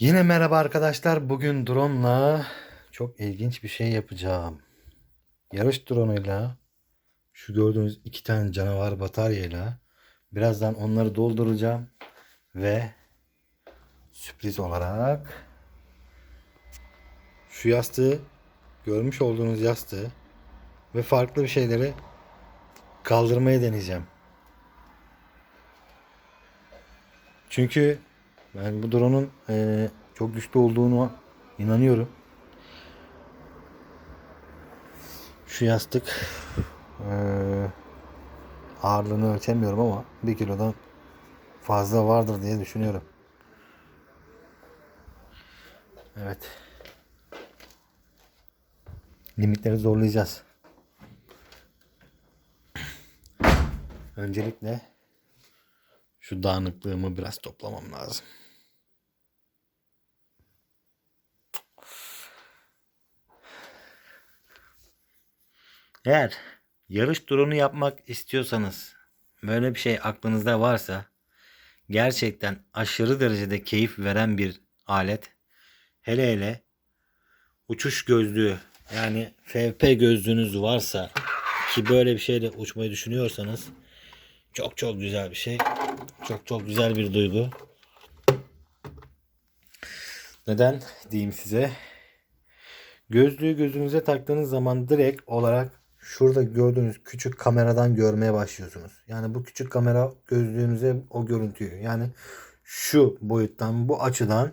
Yine merhaba arkadaşlar. Bugün drone'la çok ilginç bir şey yapacağım. Yarış drone'uyla şu gördüğünüz iki tane canavar bataryayla birazdan onları dolduracağım ve sürpriz olarak şu yastığı görmüş olduğunuz yastığı ve farklı bir şeyleri kaldırmayı deneyeceğim. Çünkü ben bu drone'un eee, çok güçlü olduğunu inanıyorum. Şu yastık eee, ağırlığını ölçemiyorum ama bir kilodan fazla vardır diye düşünüyorum. Evet. Limitleri zorlayacağız. Öncelikle şu dağınıklığımı biraz toplamam lazım. Eğer yarış drone'u yapmak istiyorsanız, böyle bir şey aklınızda varsa gerçekten aşırı derecede keyif veren bir alet. Hele hele uçuş gözlüğü yani FP gözlüğünüz varsa ki böyle bir şeyle uçmayı düşünüyorsanız çok çok güzel bir şey. Çok çok güzel bir duygu. Neden diyeyim size? Gözlüğü gözünüze taktığınız zaman direkt olarak şurada gördüğünüz küçük kameradan görmeye başlıyorsunuz. Yani bu küçük kamera gözlüğünüze o görüntüyü yani şu boyuttan bu açıdan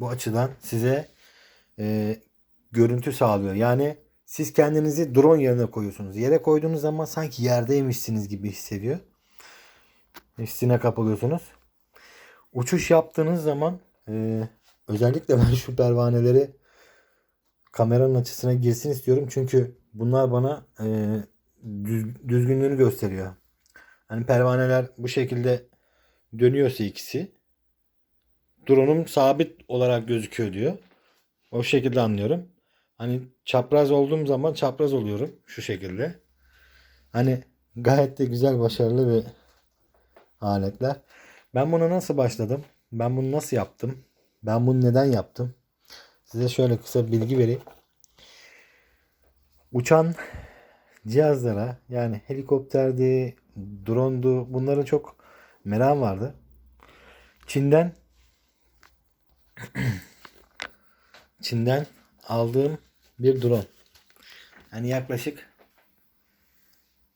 bu açıdan size e, görüntü sağlıyor. Yani siz kendinizi drone yerine koyuyorsunuz. Yere koyduğunuz zaman sanki yerdeymişsiniz gibi hissediyor. Hissine kapılıyorsunuz. Uçuş yaptığınız zaman e, özellikle ben şu pervaneleri kameranın açısına girsin istiyorum. Çünkü bunlar bana e, düz- düzgünlüğünü gösteriyor. Hani pervaneler bu şekilde dönüyorsa ikisi drone'um sabit olarak gözüküyor diyor. O şekilde anlıyorum. Hani çapraz olduğum zaman çapraz oluyorum şu şekilde. Hani gayet de güzel başarılı bir aletler. Ben buna nasıl başladım? Ben bunu nasıl yaptım? Ben bunu neden yaptım? Size şöyle kısa bilgi vereyim. Uçan cihazlara yani helikopterdi, drone'du bunların çok merakım vardı. Çin'den Çin'den aldığım bir drone. Yani yaklaşık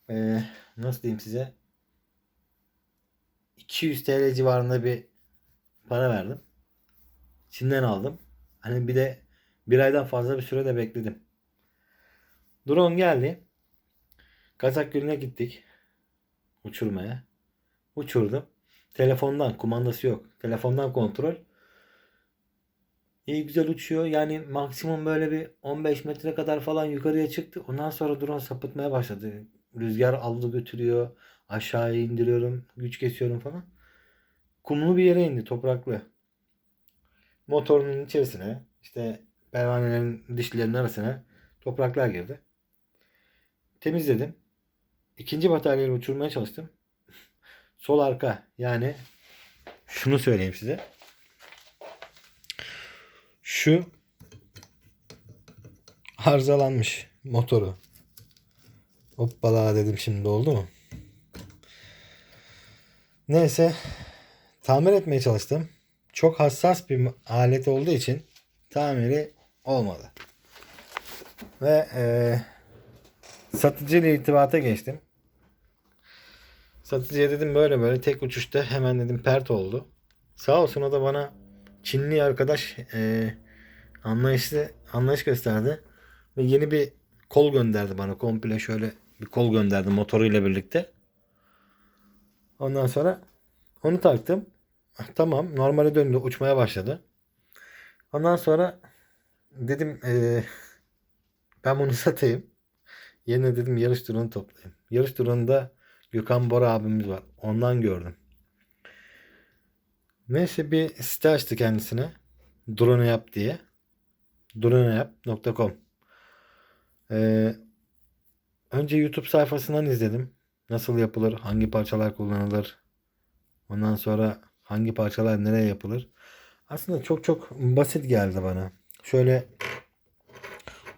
eee, nasıl diyeyim size 200 TL civarında bir para verdim. Çin'den aldım. Hani bir de bir aydan fazla bir süre de bekledim. Drone geldi. Kazak Gölü'ne gittik. Uçurmaya. Uçurdum. Telefondan kumandası yok. Telefondan kontrol. İyi güzel uçuyor. Yani maksimum böyle bir 15 metre kadar falan yukarıya çıktı. Ondan sonra drone sapıtmaya başladı. Rüzgar aldı götürüyor. Aşağıya indiriyorum. Güç kesiyorum falan. Kumlu bir yere indi. Topraklı. Motorunun içerisine işte pervanelerin dişlerinin arasına topraklar girdi. Temizledim. İkinci bataryayla uçurmaya çalıştım. Sol arka yani şunu söyleyeyim size. Şu arızalanmış motoru. Hoppala dedim şimdi oldu mu? Neyse tamir etmeye çalıştım. Çok hassas bir alet olduğu için tamiri olmadı. Ve eee satıcıyla irtibata geçtim. Satıcıya dedim böyle böyle tek uçuşta hemen dedim pert oldu. Sağ olsun o da bana Çinli arkadaş eee anlayışlı anlayış gösterdi ve yeni bir kol gönderdi bana komple şöyle bir kol gönderdi motoruyla birlikte. Ondan sonra onu taktım. Tamam normale döndü uçmaya başladı. Ondan sonra dedim eee, ben bunu satayım. Yerine dedim yarış drone'u toplayayım. Yarış drone'unda Gökhan Bora abimiz var. Ondan gördüm. Neyse bir site açtı kendisine. Drone yap diye. Droneyap.com Ee, önce YouTube sayfasından izledim. Nasıl yapılır? Hangi parçalar kullanılır? Ondan sonra hangi parçalar nereye yapılır? Aslında çok çok basit geldi bana. Şöyle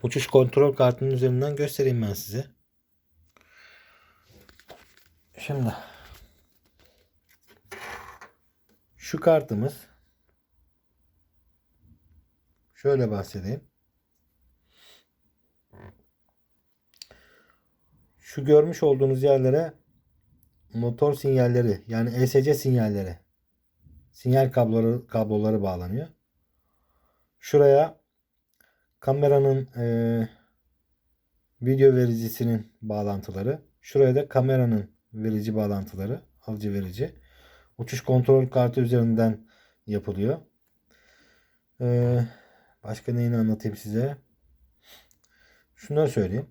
uçuş kontrol kartının üzerinden göstereyim ben size. Şimdi şu kartımız şöyle bahsedeyim. Şu görmüş olduğunuz yerlere motor sinyalleri yani ESC sinyalleri sinyal kabloları kabloları bağlanıyor. Şuraya kameranın eee, video vericisinin bağlantıları. Şuraya da kameranın verici bağlantıları, alıcı verici. Uçuş kontrol kartı üzerinden yapılıyor. Eee, başka neyini anlatayım size? Şunları söyleyeyim.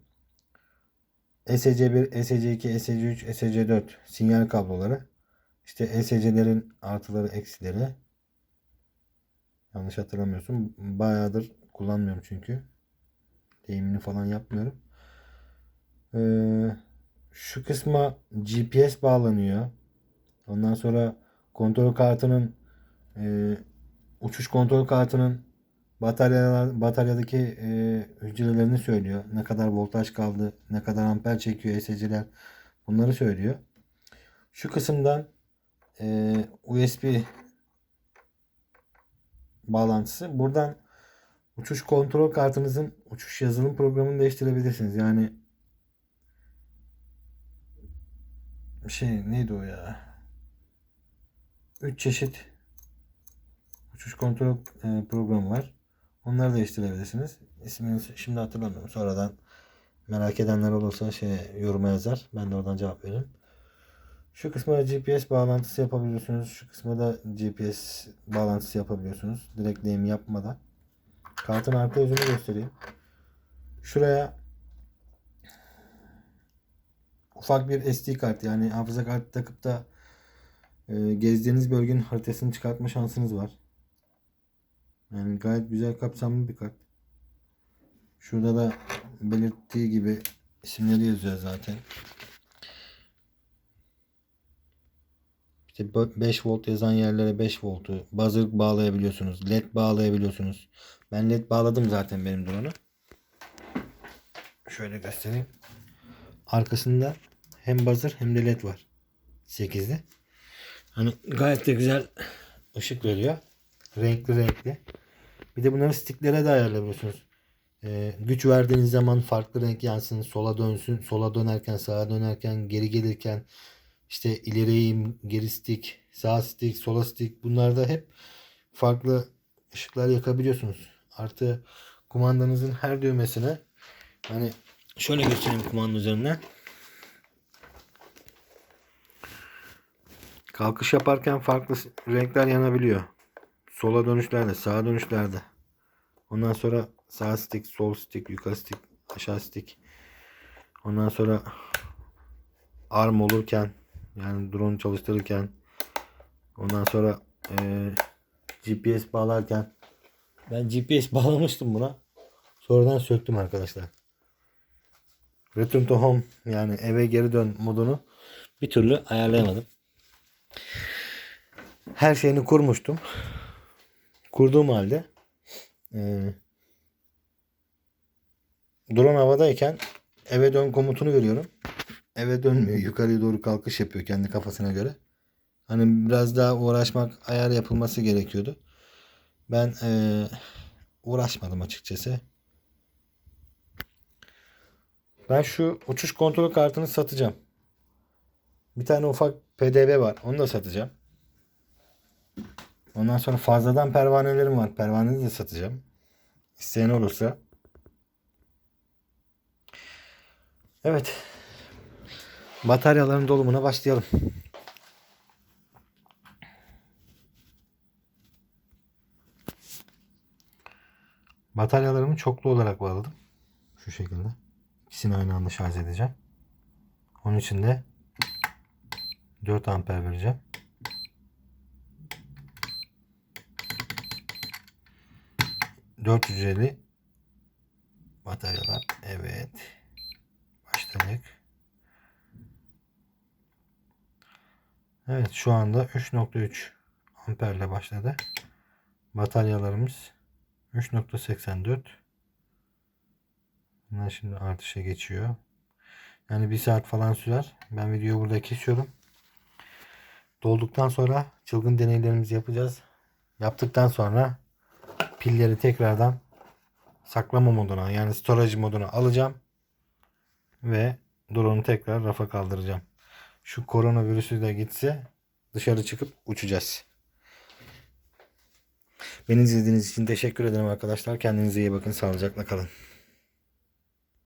ESC1, ESC2, ESC3, ESC4 sinyal kabloları. İşte ESC'lerin artıları, eksileri. Yanlış hatırlamıyorsun. Bayağıdır kullanmıyorum çünkü. Deyimini falan yapmıyorum. Ee, şu kısma GPS bağlanıyor. Ondan sonra kontrol kartının e, uçuş kontrol kartının batarya bataryadaki e, hücrelerini söylüyor. Ne kadar voltaj kaldı, ne kadar amper çekiyor ESC'ler. Bunları söylüyor. Şu kısımdan e, USB bağlantısı. Buradan uçuş kontrol kartınızın uçuş yazılım programını değiştirebilirsiniz. Yani şey neydi o ya? 3 çeşit uçuş kontrol e, programı var. Onları değiştirebilirsiniz. İsmini şimdi hatırlamıyorum. Sonradan merak edenler olursa şey yoruma yazar. Ben de oradan cevap veririm. Şu kısma GPS bağlantısı yapabiliyorsunuz. Şu kısma da GPS bağlantısı yapabiliyorsunuz. Direkt lehim yapmadan. Kartın arka yüzünü göstereyim. Şuraya ufak bir SD kart yani hafıza kartı takıp da e, gezdiğiniz bölgenin haritasını çıkartma şansınız var. Yani gayet güzel kapsamlı bir kart. Şurada da belirttiği gibi isimleri yazıyor zaten. İşte 5 volt yazan yerlere 5 voltu buzzer bağlayabiliyorsunuz. LED bağlayabiliyorsunuz. Ben LED bağladım zaten benim drone'u. Şöyle göstereyim. Arkasında hem buzzer hem de LED var. 8'de. Hani gayet de güzel ışık veriyor. Renkli renkli. Bir de bunları sticklere de ayarlayabiliyorsunuz. Ee, güç verdiğiniz zaman farklı renk yansın. Sola dönsün. Sola dönerken, sağa dönerken, geri gelirken işte ileriyim, geri stick, sağ stick, sola stick bunlarda hep farklı ışıklar yakabiliyorsunuz. Artı kumandanızın her düğmesine hani şöyle göstereyim kumanda üzerinden. Kalkış yaparken farklı renkler yanabiliyor. Sola dönüşlerde, sağa dönüşlerde. Ondan sonra sağ stick, sol stick, yukarı stick, aşağı stick. Ondan sonra arm olurken yani drone çalıştırırken ondan sonra e, GPS bağlarken ben GPS bağlamıştım buna. Sonradan söktüm arkadaşlar. Return to home yani eve geri dön modunu bir türlü ayarlayamadım. Her şeyini kurmuştum. Kurduğum halde e, drone havadayken eve dön komutunu veriyorum eve dönmüyor. Yukarıya doğru kalkış yapıyor kendi kafasına göre. Hani biraz daha uğraşmak, ayar yapılması gerekiyordu. Ben ee, uğraşmadım açıkçası. Ben şu uçuş kontrol kartını satacağım. Bir tane ufak PDB var. Onu da satacağım. Ondan sonra fazladan pervanelerim var. Pervaneyi de satacağım. İsteyen olursa. Evet. Bataryaların dolumuna başlayalım. Bataryalarımı çoklu olarak bağladım. Şu şekilde. İkisini aynı anda şarj edeceğim. Onun için de 4 amper vereceğim. Dört hücreli bataryalar. Evet. Başladık. Evet şu anda 3.3 amperle başladı. Bataryalarımız 3.84 Bunlar şimdi artışa geçiyor. Yani bir saat falan sürer. Ben videoyu burada kesiyorum. Dolduktan sonra çılgın deneylerimizi yapacağız. Yaptıktan sonra pilleri tekrardan saklama moduna yani storage moduna alacağım. Ve drone'u tekrar rafa kaldıracağım. Şu koronavirüsü de gitse dışarı çıkıp uçacağız. Beni izlediğiniz için teşekkür ederim arkadaşlar. Kendinize iyi bakın. Sağlıcakla kalın.